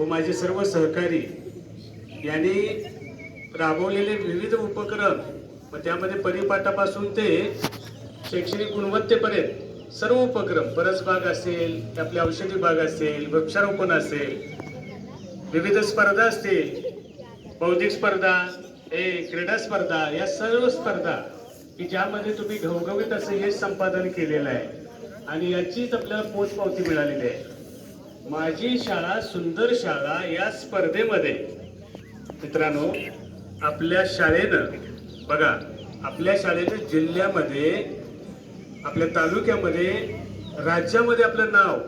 व माझे सर्व सहकारी यांनी राबवलेले विविध उपक्रम व त्यामध्ये परिपाठापासून ते शैक्षणिक गुणवत्तेपर्यंत सर्व उपक्रम परसबाग असेल आपले औषधी बाग असेल वृक्षारोपण असेल विविध स्पर्धा असतील बौद्धिक स्पर्धा ए क्रीडा स्पर्धा या सर्व स्पर्धा की ज्यामध्ये तुम्ही घवघवीत असं हे संपादन केलेलं आहे. आणि याचीच आपल्याला पोचपावती मिळालेली आहे. माझी शाळा सुंदर शाळा या स्पर्धेमध्ये. मित्रांनो आपल्या शाळेनं बघा आपल्या शाळेनं जिल्ह्यामध्ये आपल्या तालुक्यामध्ये राज्यामध्ये आपलं नाव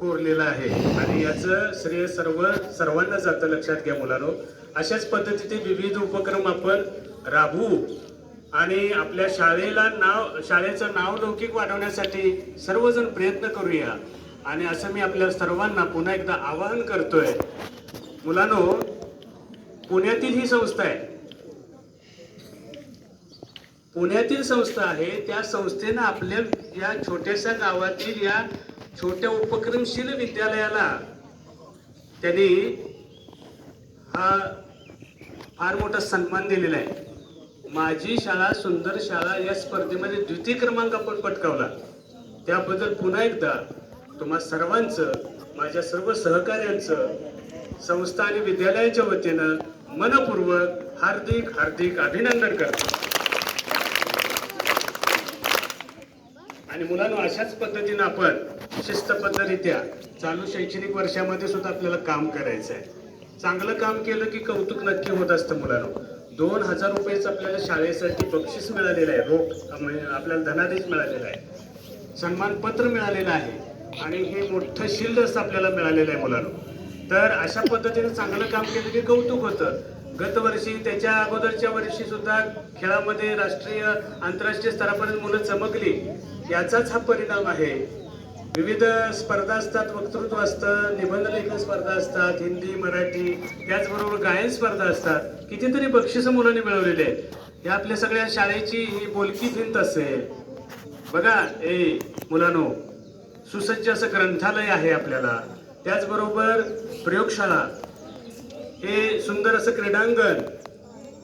कोरलेलं आहे. आणि याचं श्रेय सर्व सर्वांना जातं लक्षात घ्या मुलांनो. अशाच पद्धतीचे विविध उपक्रम आपण राबवू. आणि आपल्या शाळेला नाव शाळेचं नाव लौकिक वाढवण्यासाठी सर्वजण प्रयत्न करूया. आणि असं मी आपल्या सर्वांना पुन्हा एकदा आवाहन करतोय. मुलांनो पुण्यातील ही संस्था आहे. पुण्यातील संस्था आहे त्या संस्थेनं आपल्या या छोट्याशा गावातील या छोट्या उपक्रमशील विद्यालयाला त्यांनी हा फार मोठा सन्मान दिलेला आहे. माझी शाळा सुंदर शाळा या स्पर्धेमध्ये द्वितीय क्रमांक आपण पटकावला. त्याबद्दल पुन्हा एकदा तुम्हा सर्वांचं माझ्या सर्व सहकार्यांचं संस्था आणि विद्यालयाच्या वतीनं मनपूर्वक हार्दिक हार्दिक अभिनंदन करतो. आणि मुलांनो अशाच पद्धतीनं आपण शिस्तबद्धरित्या चालू शैक्षणिक वर्षामध्ये सुद्धा आपल्याला काम करायचं आहे चांगलं काम केलं की कौतुक नक्की होत असतं मुलांनो. दोन हजार रुपयेच आपल्याला शाळेसाठी बक्षीस मिळालेलं आहे. रोख म्हणजे आपल्याला धनादेश मिळालेला आहे. सन्मानपत्र मिळालेलं आहे. आणि हे मोठं शिल्ड असं आपल्याला मिळालेलं आहे मुलांनो. तर अशा पद्धतीने चांगलं काम केलं की कौतुक होतं. गतवर्षी त्याच्या अगोदरच्या वर्षी सुद्धा खेळामध्ये राष्ट्रीय आंतरराष्ट्रीय स्तरापर्यंत मुलं चमकली. याचाच हा परिणाम आहे. विविध स्पर्धा असतात वक्तृत्व असतं निबंध लेखन स्पर्धा असतात हिंदी मराठी त्याचबरोबर गायन स्पर्धा असतात. कितीतरी बक्षिसं मुलांनी मिळवलेली आहेत. या आपल्या सगळ्या शाळेची ही बोलकी भिंत असेल. बघा ए मुलांनो. सुसज्ज असं ग्रंथालय आहे आपल्याला. त्याचबरोबर प्रयोगशाळा. हे सुंदर असं क्रीडांगण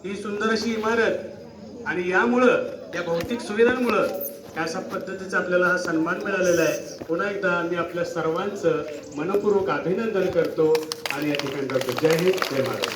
ही सुंदर अशी इमारत आणि यामुळं या भौतिक सुविधांमुळं अशा पद्धतीचा आपल्याला हा सन्मान मिळालेला आहे. पुन्हा एकदा मी आपल्या सर्वांचं मनपूर्वक अभिनंदन करतो आणि या ठिकाणी करतो जय हिंद जय महाराज